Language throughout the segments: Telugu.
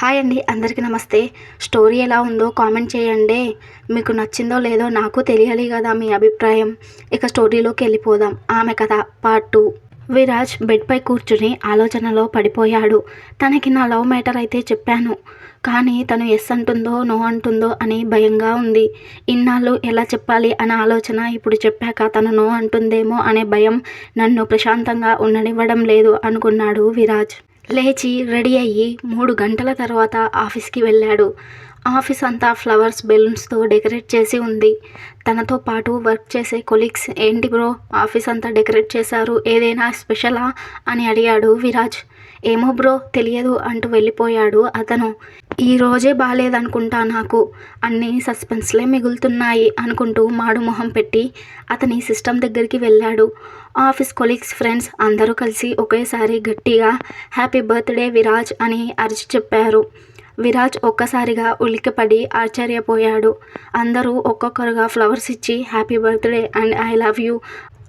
హాయ్ అండి అందరికీ నమస్తే. స్టోరీ ఎలా ఉందో కామెంట్ చేయండి. మీకు నచ్చిందో లేదో నాకు తెలియాలి కదా మీ అభిప్రాయం. ఇక స్టోరీలోకి వెళ్ళిపోదాం. ఆమె కథ పార్ట్ టూ. విరాజ్ బెడ్పై కూర్చుని ఆలోచనలో పడిపోయాడు. తనకి నా లవ్ మ్యాటర్ అయితే చెప్పాను. కానీ తను ఎస్ అంటుందో నో అంటుందో అని భయంగా ఉంది. ఇన్నాళ్ళు ఎలా చెప్పాలి అనే ఆలోచన ఇప్పుడు చెప్పాక తను నో అంటుందేమో అనే భయం నన్ను ప్రశాంతంగా ఉండనివ్వడం లేదు అనుకున్నాడు విరాజ్. లేచి రెడీ అయ్యి మూడు గంటల తర్వాత ఆఫీస్కి వెళ్ళాడు. ఆఫీస్ అంతా ఫ్లవర్స్ బెలూన్స్తో డెకరేట్ చేసి ఉంది. తనతో పాటు వర్క్ చేసే కొలీగ్స్ ఏంటి బ్రో ఆఫీస్ అంతా డెకరేట్ చేశారు ఏదైనా స్పెషలా? అని అడిగాడు విరాజ్. ఏమో బ్రో తెలియదు అంటూ వెళ్ళిపోయాడు అతను. ఈ రోజే బాగాలేదనుకుంటా నాకు. అన్ని సస్పెన్స్లే మిగులుతున్నాయి అనుకుంటూ మాడు మొహం పెట్టి అతని సిస్టమ్ దగ్గరికి వెళ్ళాడు. ఆఫీస్ కొలీగ్స్ ఫ్రెండ్స్ అందరూ కలిసి ఒకేసారి గట్టిగా హ్యాపీ బర్త్డే విరాజ్ అని అరిచి చెప్పారు. విరాజ్ ఒక్కసారిగా ఉలికిపడి ఆశ్చర్యపోయాడు. అందరూ ఒక్కొక్కరుగా ఫ్లవర్స్ ఇచ్చి happy birthday and I love you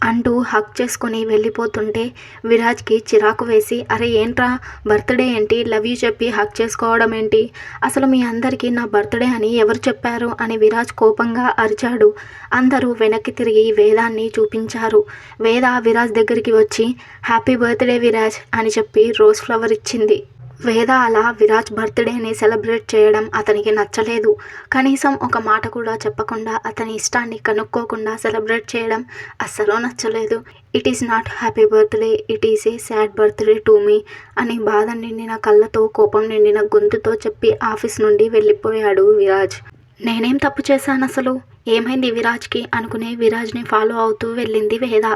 అంటూ హక్ చేసుకొని వెళ్ళిపోతుంటే విరాజ్కి చిరాకు వేసి అరే ఏంట్రా బర్త్డే ఏంటి? లవ్ యూ చెప్పి హక్ చేసుకోవడం ఏంటి? అసలు మీ అందరికీ నా బర్త్డే అని ఎవరు చెప్పారు? అని విరాజ్ కోపంగా అరిచాడు. అందరూ వెనక్కి తిరిగి వేదాన్ని చూపించారు. వేద విరాజ్ దగ్గరికి వచ్చి హ్యాపీ బర్త్డే విరాజ్ అని చెప్పి రోజ్ ఫ్లవర్ ఇచ్చింది. వేద అలా విరాజ్ బర్త్డేని సెలబ్రేట్ చేయడం అతనికి నచ్చలేదు. కనీసం ఒక మాట కూడా చెప్పకుండా అతని ఇష్టాన్ని కనుక్కోకుండా సెలబ్రేట్ చేయడం అస్సలు నచ్చలేదు. It is not happy birthday it is a sad birthday to me అని బాధ నిండిన కళ్ళతో కోపం నిండిన గొంతుతో చెప్పి ఆఫీస్ నుండి వెళ్ళిపోయాడు విరాజ్. నేనేం తప్పు చేశాను అసలు? ఏమైంది విరాజ్కి? అనుకునే విరాజ్ని ఫాలో అవుతూ వెళ్ళింది వేద.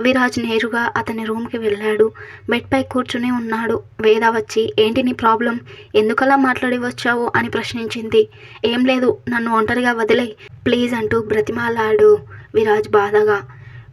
విరాజ్ నేరుగా అతని రూమ్కి వెళ్ళాడు. బెడ్పై కూర్చుని ఉన్నాడు. వేద వచ్చి ఏంటి నీ ప్రాబ్లం? ఎందుకలా మాట్లాడి వచ్చావు? అని ప్రశ్నించింది. ఏం లేదు నన్ను ఒంటరిగా వదిలే ప్లీజ్ అంటూ బ్రతిమాలాడు విరాజ్ బాధగా.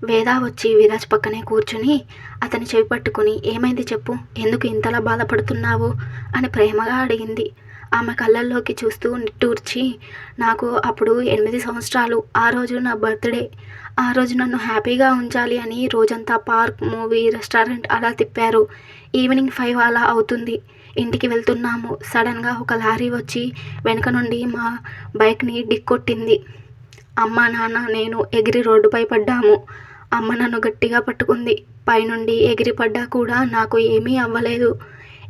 వేద వచ్చి విరాజ్ పక్కనే కూర్చుని అతని చేయి పట్టుకుని ఏమైంది చెప్పు? ఎందుకు ఇంతలా బాధపడుతున్నావు? అని ప్రేమగా అడిగింది. ఆమె కళ్ళల్లోకి చూస్తూ నిట్టూర్చి నాకు అప్పుడు ఎనిమిది సంవత్సరాలు. ఆ రోజు నా బర్త్డే. ఆ రోజు నన్ను హ్యాపీగా ఉంచాలి అని రోజంతా పార్క్ మూవీ రెస్టారెంట్ అలా తిప్పారు. ఈవినింగ్ ఫైవ్ అలా అవుతుంది. ఇంటికి వెళ్తున్నాము. సడన్గా ఒక లారీ వచ్చి వెనుక నుండి మా బైక్ని డిక్కొట్టింది అమ్మ నాన్న నేను ఎగిరి రోడ్డుపై పడ్డాము. అమ్మ నన్ను గట్టిగా పట్టుకుంది. పైనుండి ఎగిరి పడ్డా కూడా నాకు ఏమీ అవ్వలేదు.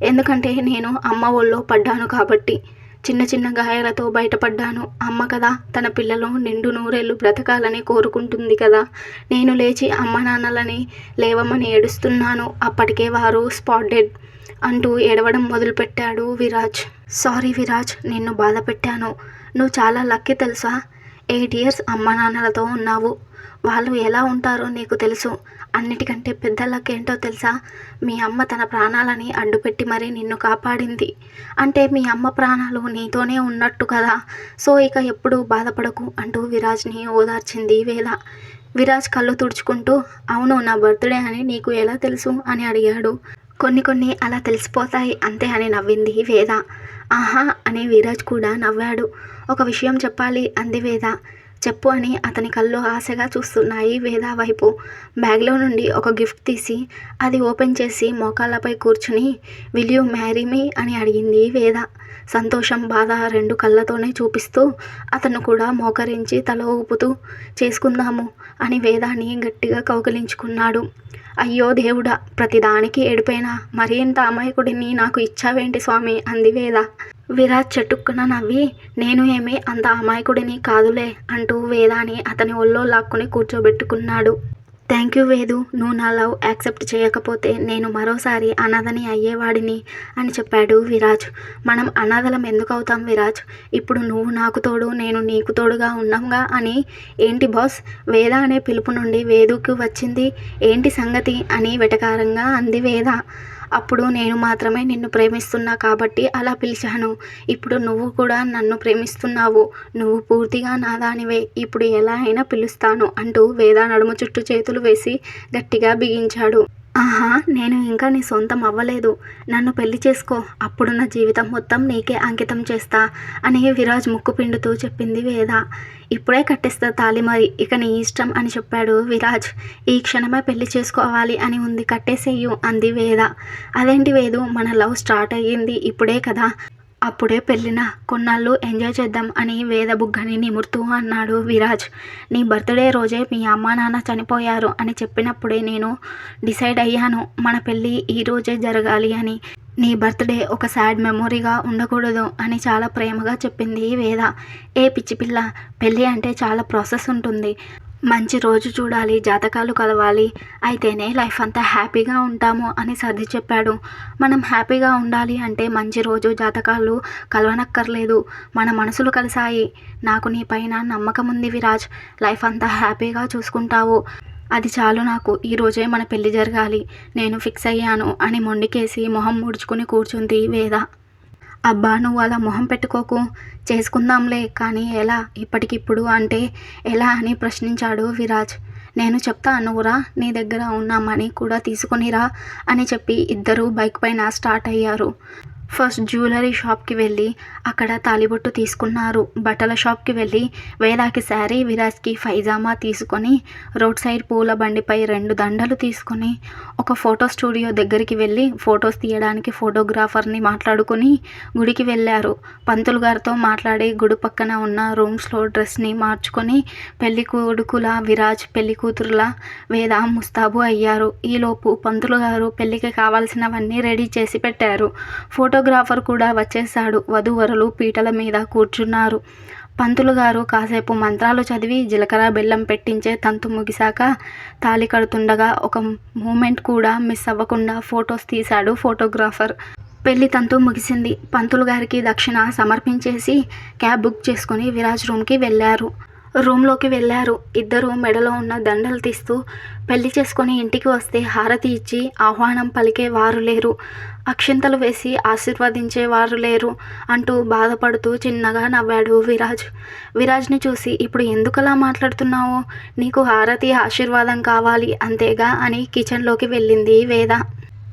ఎందుకంటే నేను అమ్మ ఒళ్ళో పడ్డాను కాబట్టి. చిన్న చిన్న గాయాలతో బయటపడ్డాను. అమ్మ కదా తన పిల్లలు నిండు నూరేళ్ళు బ్రతకాలని కోరుకుంటుంది కదా. నేను లేచి అమ్మ నాన్నలని లేవమని ఏడుస్తున్నాను. అప్పటికే వారు స్పాటెడ్ అంటూ ఏడవడం మొదలుపెట్టాడు విరాజ్. సారీ విరాజ్ నిన్ను బాధ పెట్టాను నువ్వు చాలా లక్కీ తెలుసా? ఎయిట్ ఇయర్స్ అమ్మ నాన్నలతో ఉన్నావు. వాళ్ళు ఎలా ఉంటారో నీకు తెలుసు. అన్నిటికంటే పెద్దలకేంటో ఏంటో తెలుసా? మీ అమ్మ తన ప్రాణాలని అడ్డుపెట్టి మరీ నిన్ను కాపాడింది. అంటే మీ అమ్మ ప్రాణాలు నీతోనే ఉన్నట్టు కదా. సో ఇక ఎప్పుడు బాధపడకు అంటూ విరాజ్ని ఓదార్చింది వేద విరాజ్ కళ్ళు తుడుచుకుంటూ అవును నా బర్త్డే అని నీకు ఎలా తెలుసు? అని అడిగాడు. కొన్ని కొన్ని అలా తెలిసిపోతాయి అంతే అని నవ్వింది వేద ఆహా అని విరాజ్ కూడా నవ్వాడు. ఒక విషయం చెప్పాలి అంది వేద. చెప్పు అని అతని కళ్ళు ఆశగా చూస్తున్నాయి వేద వైపు. బ్యాగ్లో నుండి ఒక గిఫ్ట్ తీసి అది ఓపెన్ చేసి మోకాళ్ళపై కూర్చుని విల్ యూ మ్యారీ మీ అని అడిగింది వేద. సంతోషం బాధ రెండు కళ్ళతోనే చూపిస్తూ అతను కూడా మోకరించి తల ఊపుతూ చేసుకుందాము అని వేదాన్ని గట్టిగా కౌగిలించుకున్నాడు. అయ్యో దేవుడా ప్రతిదానికి ఏడిపోయినా మరింత అమాయకుడిని నాకు ఇచ్చావేంటి స్వామి? అంది వేద. విరాజ్ చటుక్కున నవ్వి నేను ఏమీ అంత అమాయకుడిని కాదులే అంటూ వేదాని అతని ఒళ్ళో లాక్కుని కూర్చోబెట్టుకున్నాడు. థ్యాంక్ యూ వేదు నువ్వు నా లవ్ యాక్సెప్ట్ చేయకపోతే నేను మరోసారి అనాథని అయ్యేవాడిని అని చెప్పాడు విరాజ్. మనం అనాథలం ఎందుకు అవుతాం విరాజ్? ఇప్పుడు నువ్వు నాకు తోడు నేను నీకు తోడుగా ఉన్నాంగా అని? ఏంటి బాస్? వేద అనే పిలుపు నుండి వేదుకు వచ్చింది. ఏంటి సంగతి? అని వెటకారంగా అంది వేద. అప్పుడు నేను మాత్రమే నిన్ను ప్రేమిస్తున్నా కాబట్టి అలా పిలిచాను. ఇప్పుడు నువ్వు కూడా నన్ను ప్రేమిస్తున్నావు. నువ్వు పూర్తిగా నాదానివే ఇప్పుడు ఎలా అయినా పిలుస్తాను అంటూ వేద నడుము చుట్టూ చేతులు వేసి గట్టిగా బిగించాడు. ఆహా నేను ఇంకా నీ సొంతం అవ్వలేదు. నన్ను పెళ్ళి చేసుకో. అప్పుడు నా జీవితం మొత్తం నీకే అంకితం చేస్తా అని విరాజ్ ముక్కు పిండుతూ చెప్పింది వేద. ఇప్పుడే కట్టేస్తా తాలి మరి ఇక నీ ఇష్టం అని చెప్పాడు విరాజ్. ఈ క్షణమే పెళ్ళి చేసుకోవాలి అని ఉంది కట్టేసేయు అంది వేద. అదేంటి వేదు మన లవ్ స్టార్ట్ అయ్యింది ఇప్పుడే కదా. అప్పుడే పెళ్ళిన కొన్నాళ్ళు ఎంజాయ్ చేద్దాం అని వేద బుగ్గని నిమురుతూ అన్నాడు విరాజ్. నీ బర్త్డే రోజే మీ అమ్మా నాన్న చనిపోయారు అని చెప్పినప్పుడే నేను డిసైడ్ అయ్యాను. మన పెళ్ళి ఈ రోజే జరగాలి అని. నీ బర్త్డే ఒక సాడ్ మెమొరీగా ఉండకూడదు అని చాలా ప్రేమగా చెప్పింది వేద. ఏ పిచ్చి పిల్ల పెళ్ళి అంటే చాలా ప్రాసెస్ ఉంటుంది. మంచి రోజు చూడాలి జాతకాలు కలవాలి అయితేనే లైఫ్ అంతా హ్యాపీగా ఉంటాము అని సర్ది చెప్పాడు. మనం హ్యాపీగా ఉండాలి అంటే మంచి రోజు జాతకాలు కలవనక్కర్లేదు. మన మనసులు కలిసాయి నాకు నీ పైన నమ్మకం ఉంది విరాజ్. లైఫ్ అంతా హ్యాపీగా చూసుకుంటావు. అది చాలు నాకు. ఈరోజే మన పెళ్ళి జరగాలి. నేను ఫిక్స్ అయ్యాను అని మొండికేసి మొహం ముడుచుకుని కూర్చుంది వేద. అబ్బా నువ్వు అలా మొహం పెట్టుకోకు. చేసుకుందాంలే కానీ ఎలా? ఇప్పటికిప్పుడు అంటే ఎలా అని ప్రశ్నించాడు విరాజ్. నేను చెప్తా నువ్వురా నీ దగ్గర ఉన్న మనీ కూడా తీసుకునిరా అని చెప్పి ఇద్దరూ బైక్ పైన స్టార్ట్ అయ్యారు. ఫస్ట్ జ్యువెలరీ షాప్కి వెళ్ళి అక్కడ తాలిబొట్టు తీసుకున్నారు. బట్టల షాప్కి వెళ్ళి వేదాకి శారీ విరాజ్కి ఫైజామా తీసుకొని రోడ్ సైడ్ పూల బండిపై రెండు దండలు తీసుకొని ఒక ఫోటో స్టూడియో దగ్గరికి వెళ్ళి ఫొటోస్ తీయడానికి ఫోటోగ్రాఫర్ని మాట్లాడుకుని గుడికి వెళ్ళారు. పంతులు గారితో మాట్లాడి గుడి పక్కన ఉన్న రూమ్స్లో డ్రెస్ని మార్చుకొని పెళ్ళి కొడుకుల విరాజ్ పెళ్ళి కూతురుల వేద ముస్తాబు అయ్యారు. ఈలోపు పంతులు గారు పెళ్ళికి కావాల్సినవన్నీ రెడీ చేసి పెట్టారు. ఫోటో ఫోటోగ్రాఫర్ కూడా వచ్చేశాడు. వధూవరులు పీటల మీద కూర్చున్నారు. పంతులు గారు కాసేపు మంత్రాలు చదివి జీలకర్ర బెల్లం పెట్టించే తంతు ముగిశాక తాళి కడుతుండగా ఒక మూమెంట్ కూడా మిస్ అవ్వకుండా ఫొటోస్ తీశాడు ఫోటోగ్రాఫర్. పెళ్ళి తంతు ముగిసింది. పంతులు గారికి దక్షిణ సమర్పించేసి క్యాబ్ బుక్ చేసుకుని విరాజ్ రూమ్కి వెళ్ళారు. రూమ్లోకి వెళ్ళారు. ఇద్దరు మెడలో ఉన్న దండలు తీస్తూ పెళ్ళి చేసుకొని ఇంటికి వస్తే హారతి ఇచ్చి ఆహ్వానం పలికే వారు లేరు. అక్షింతలు వేసి ఆశీర్వదించే వారు లేరు అంటూ బాధపడుతూ చిన్నగా నవ్వాడు విరాజ్. విరాజ్ని చూసి ఇప్పుడు ఎందుకలా మాట్లాడుతున్నావు? నీకు హారతి ఆశీర్వాదం కావాలి అంతేగా? అని కిచెన్లోకి వెళ్ళింది వేద.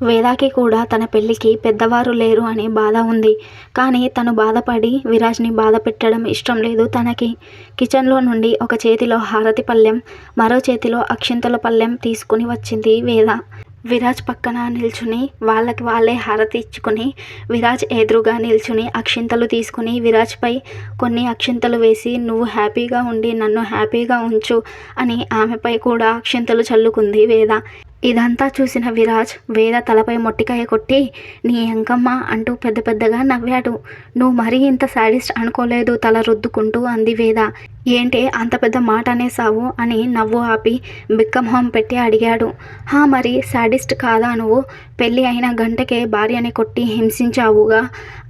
వేదాకి కూడా తన పెళ్ళికి పెద్దవారు లేరు అని బాధ ఉంది. కానీ తను బాధపడి విరాజ్ని బాధ పెట్టడం ఇష్టం లేదు తనకి. కిచెన్లో నుండి ఒక చేతిలో హారతి పళ్ళెం మరో చేతిలో అక్షింతల పళ్ళెం తీసుకుని వచ్చింది వేద. విరాజ్ పక్కన నిల్చుని వాళ్ళకి వాళ్ళే హారతి ఇచ్చుకొని విరాజ్ ఎదురుగా నిల్చుని అక్షింతలు తీసుకుని విరాజ్పై కొన్ని అక్షింతలు వేసి నువ్వు హ్యాపీగా ఉండి నన్ను హ్యాపీగా ఉంచు అని ఆమెపై కూడా అక్షింతలు చల్లుకుంది వేద. ఇదంతా చూసిన విరాజ్ వేద తలపై మొట్టికాయ కొట్టి నీ ఎంకమ్మ అంటూ పెద్ద పెద్దగా నవ్వాడు. నువ్వు మరీ ఇంత శాడిస్ట్ అనుకోలేదు తల రుద్దుకుంటూ అంది వేద. ఏంటే అంత పెద్ద మాట అనేసావు అని నవ్వు ఆపి బిక్కమొహం పెట్టి అడిగాడు. హా మరి శాడిస్ట్ కాదా నువ్వు? పెళ్ళి అయిన గంటకే భార్యని కొట్టి హింసించావుగా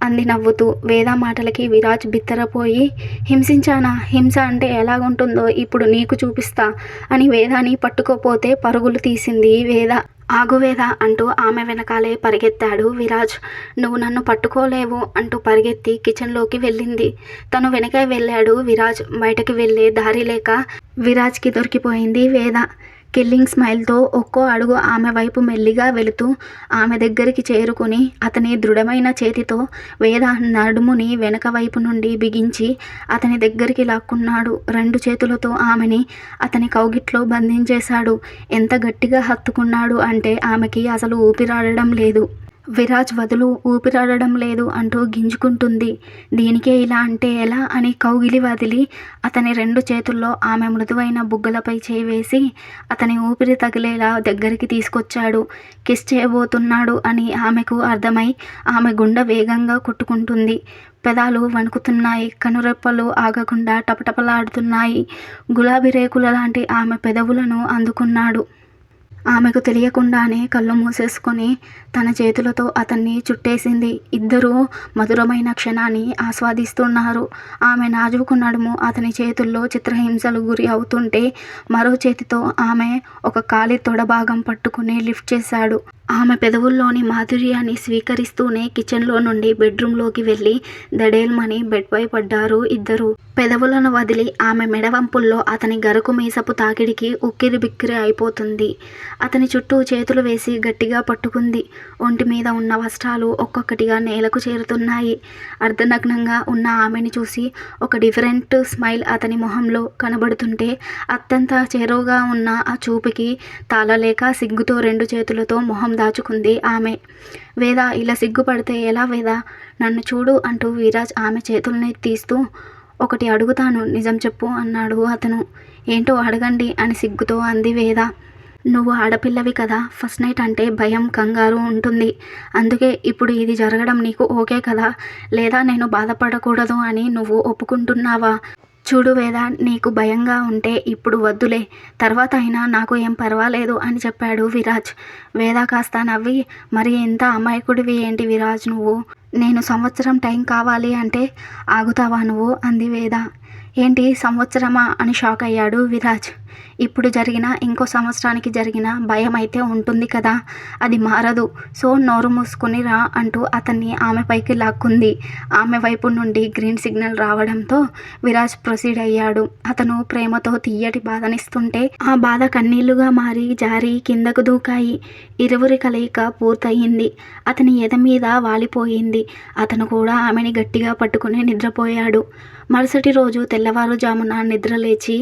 అంది నవ్వుతూ. వేద మాటలకి విరాజ్ బిత్తరపోయి హింసించానా? హింస అంటే ఎలాగుంటుందో ఇప్పుడు నీకు చూపిస్తా అని వేదాని పట్టుకోపోతే పరుగులు తీసింది వేద. ఆగువేద అంటూ ఆమె వెనకాలే పరిగెత్తాడు విరాజ్. నువ్వు నన్ను పట్టుకోలేవు అంటూ పరిగెత్తి కిచెన్లోకి వెళ్ళింది. తను వెనకే వెళ్ళాడు విరాజ్. బయటకు వెళ్ళే దారి లేక విరాజ్కి దొరికిపోయింది వేద. కిల్లింగ్ స్మైల్తో ఒక్కో అడుగు ఆమె వైపు మెల్లిగా వెళుతూ ఆమె దగ్గరికి చేరుకుని అతని దృఢమైన చేతితో వేద నడుముని వెనక వైపు నుండి బిగించి అతని దగ్గరికి లాక్కున్నాడు. రెండు చేతులతో ఆమెని అతని కౌగిట్లో బంధించేశాడు. ఎంత గట్టిగా హత్తుకున్నాడు అంటే ఆమెకి అసలు ఊపిరాడడం లేదు. విరాజ్ వదులు ఊపిరాడడం లేదు అంటూ గింజుకుంటుంది. దీనికే ఇలా అంటే ఎలా? అని కౌగిలి వదిలి అతని రెండు చేతుల్లో ఆమె మృదువైన బుగ్గలపై చేయి వేసి అతని ఊపిరి తగిలేలా దగ్గరికి తీసుకొచ్చాడు. కిస్ చేయబోతున్నాడు అని ఆమెకు అర్థమై ఆమె గుండె వేగంగా కొట్టుకుంటుంది. పెదాలు వణుకుతున్నాయి కనురెప్పలు ఆగకుండా టపటపలాడుతున్నాయి. గులాబీ రేకుల లాంటి ఆమె పెదవులను అందుకున్నాడు. ఆమెకు తెలియకుండానే కళ్ళు మూసేసుకొని తన చేతులతో అతన్ని చుట్టేసింది. ఇద్దరూ మధురమైన క్షణాన్ని ఆస్వాదిస్తున్నారు. ఆమె నాజుకు నడుము అతని చేతుల్లో చిత్రహింసలు గురి అవుతుంటే మరో చేతితో ఆమె ఒక కాలి తొడభాగం పట్టుకుని లిఫ్ట్ చేశాడు. ఆమె పెదవుల్లోని మాధుర్యాన్ని స్వీకరిస్తూనే కిచెన్లో నుండి బెడ్రూమ్లోకి వెళ్ళి దడేల్మని బెడ్పై పడ్డారు ఇద్దరు. పెదవులను వదిలి ఆమె మెడవంపుల్లో అతని గరకు మీసపు తాకిడికి ఉక్కిరి బిక్కిరి అయిపోతుంది. అతని చుట్టూ చేతులు వేసి గట్టిగా పట్టుకుంది. ఒంటి మీద ఉన్న వస్త్రాలు ఒక్కొక్కటిగా నేలకు చేరుతున్నాయి. అర్ధనగ్నంగా ఉన్న ఆమెని చూసి ఒక డిఫరెంట్ స్మైల్ అతని మొహంలో కనబడుతుంటే అత్యంత చేరువుగా ఉన్న ఆ చూపుకి తాళలేక సిగ్గుతో రెండు చేతులతో మొహం దాచుకుంది ఆమె. వేద ఇలా సిగ్గుపడితే ఎలా వేద? నన్ను చూడు అంటూ విరాజ్ ఆమె చేతుల్ని తీస్తూ ఒకటి అడుగుతాను నిజం చెప్పు అన్నాడు అతను. ఏంటో అడగండి అని సిగ్గుతో అంది వేద. నువ్వు ఆడపిల్లవి కదా ఫస్ట్ నైట్ అంటే భయం కంగారు ఉంటుంది. అందుకే ఇప్పుడు ఇది జరగడం నీకు ఓకే కదా? లేదా నేను బాధపడకూడదు అని నువ్వు ఒప్పుకుంటున్నావా? చూడు వేద నీకు భయంగా ఉంటే ఇప్పుడు వద్దులే. తర్వాత అయినా నాకు ఏం పర్వాలేదు అని చెప్పాడు విరాజ్. వేద కాస్త నవ్వి మరి ఎంత అమాయకుడివి ఏంటి విరాజ్ నువ్వు? నేను సంవత్సరం టైం కావాలి అంటే ఆగుతావా నువ్వు? అంది వేద. ఏంటి సంవత్సరమా అని షాక్ అయ్యాడు విరాజ్. ఇప్పుడు జరిగిన ఇంకో సంవత్సరానికి జరిగిన భయం అయితే ఉంటుంది కదా. అది మారదు. సో నోరు మూసుకుని రా అంటూ అతన్ని ఆమె పైకి లాక్కుంది. ఆమె వైపు నుండి గ్రీన్ సిగ్నల్ రావడంతో విరాజ్ ప్రొసీడ్ అయ్యాడు. అతను ప్రేమతో తీయటి బాధనిస్తుంటే ఆ బాధ కన్నీళ్ళుగా మారి జారి కిందకు దూకాయి. ఇరువురి కలయిక పూర్తయింది. అతని ఎద మీద వాలిపోయింది. అతను కూడా ఆమెని గట్టిగా పట్టుకుని నిద్రపోయాడు. మరుసటి రోజు తెల్లవారుజామున నిద్రలేచి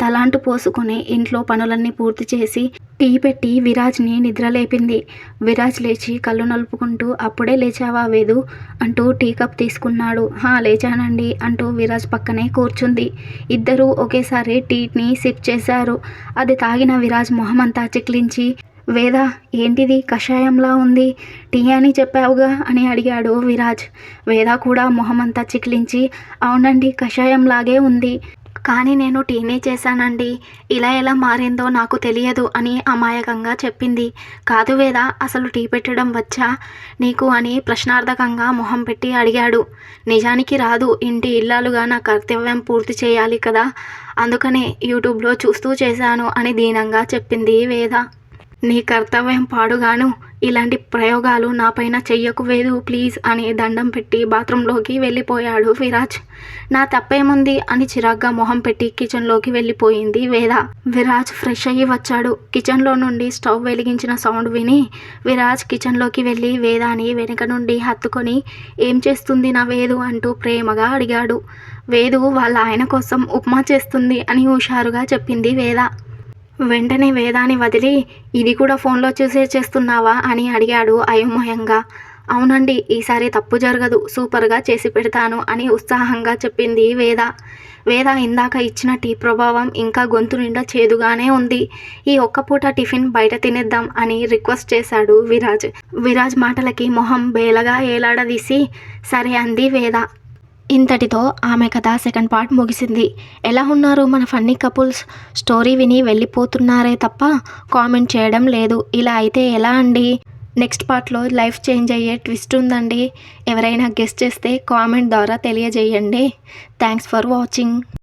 తలాంటు పోసుకొని ఇంట్లో పనులన్నీ పూర్తి చేసి టీ పెట్టి విరాజ్ని నిద్రలేపింది. విరాజ్ లేచి కళ్ళు నలుపుకుంటూ అప్పుడే లేచావా వేదు అంటూ టీ కప్ తీసుకున్నాడు. హా లేచానండి అంటూ విరాజ్ పక్కనే కూర్చుంది. ఇద్దరూ ఒకేసారి టీని సిప్ చేశారు. అది తాగిన విరాజ్ మొహమంతా చిక్లించి వేద ఏంటిది? కషాయంలా ఉంది. టీ అని చెప్పావుగా? అని అడిగాడు విరాజ్. వేద కూడా మొహమంతా చిక్లించి అవునండి కషాయంలాగే ఉంది. కానీ నేను టీనే చేశానండి. ఇలా ఎలా మారిందో నాకు తెలియదు అని అమాయకంగా చెప్పింది. కాదు వేద అసలు టీ పెట్టడం వచ్చా? నీకు అని ప్రశ్నార్థకంగా మొహం పెట్టి అడిగాడు. నిజానికి రాదు ఇంటి ఇల్లాలుగా నా కర్తవ్యం పూర్తి చేయాలి కదా? అందుకనే యూట్యూబ్లో చూస్తూ చేశాను అని దీనంగా చెప్పింది వేద. నీ కర్తవ్యం పాడుగాను. ఇలాంటి ప్రయోగాలు నాపైన చెయ్యకు వేదు ప్లీజ్ అని దండం పెట్టి బాత్రూంలోకి వెళ్ళిపోయాడు విరాజ్. నా తప్పేముంది అని చిరాగ్గా మొహం పెట్టి కిచెన్లోకి వెళ్ళిపోయింది వేద. విరాజ్ ఫ్రెష్ అయ్యి వచ్చాడు. కిచెన్లో నుండి స్టవ్ వెలిగించిన సౌండ్ విని విరాజ్ కిచెన్లోకి వెళ్ళి వేదాని వెనుక నుండి హత్తుకొని ఏం చేస్తుంది నా వేదు? అంటూ ప్రేమగా అడిగాడు. వేదు వాళ్ళ ఆయన కోసం ఉప్మా చేస్తుంది అని హుషారుగా చెప్పింది వేద. వెంటనే వేదాన్ని వదిలి ఇది కూడా ఫోన్లో చూసే చేస్తున్నావా అని అడిగాడు అయోమయంగా. అవునండి ఈసారి తప్పు జరగదు సూపర్గా చేసి పెడతాను అని ఉత్సాహంగా చెప్పింది వేద. వేద ఇందాక ఇచ్చిన టీ ప్రభావం ఇంకా గొంతు నిండా చేదుగానే ఉంది. ఈ ఒక్క పూట టిఫిన్ బయట తినేద్దాం అని రిక్వెస్ట్ చేశాడు విరాజ్. విరాజ్ మాటలకి మొహం బేలగా ఏలాడదీసి సరే అంది వేద. ఇంతటితో ఆమె కథ సెకండ్ పార్ట్ ముగిసింది. ఎలా ఉన్నారు మన ఫన్నీ కపుల్స్? స్టోరీ విని వెళ్ళిపోతున్నారే తప్ప కామెంట్ చేయడం లేదు. ఇలా అయితే ఎలా అండి? నెక్స్ట్ పార్ట్లో లైఫ్ చేంజ్ అయ్యే ట్విస్ట్ ఉందండి. ఎవరైనా గెస్ట్ చేస్తే కామెంట్ ద్వారా తెలియజేయండి. Thanks for watching.